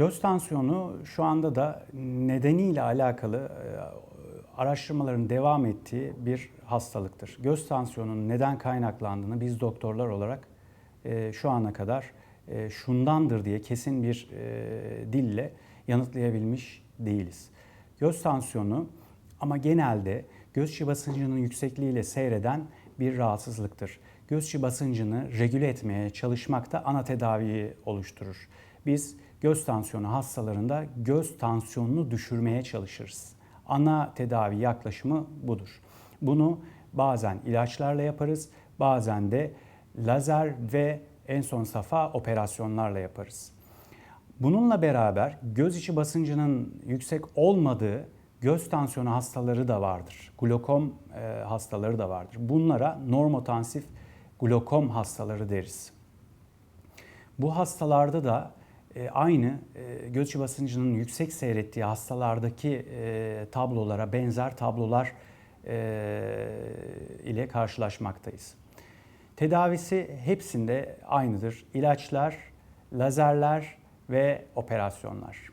Göz tansiyonu şu anda da nedeniyle alakalı e, araştırmaların devam ettiği bir hastalıktır. Göz tansiyonunun neden kaynaklandığını biz doktorlar olarak e, şu ana kadar e, şundandır diye kesin bir dille yanıtlayabilmiş değiliz. Göz tansiyonu ama genelde göz içi basıncının yüksekliğiyle seyreden bir rahatsızlıktır. Göz içi basıncını regüle etmeye çalışmak da ana tedaviyi oluşturur. Biz göz tansiyonu hastalarında göz tansiyonunu düşürmeye çalışırız. Ana tedavi yaklaşımı budur. Bunu bazen ilaçlarla yaparız, bazen de lazer ve en son safa operasyonlarla yaparız. Bununla beraber göz içi basıncının yüksek olmadığı göz tansiyonu hastaları da vardır. Glokom e, hastaları da vardır. Bunlara normotansif glokom hastaları deriz. Bu hastalarda da e, aynı e, göz basıncının yüksek seyrettiği hastalardaki e, tablolara benzer tablolar e, ile karşılaşmaktayız. Tedavisi hepsinde aynıdır. İlaçlar, lazerler ve operasyonlar.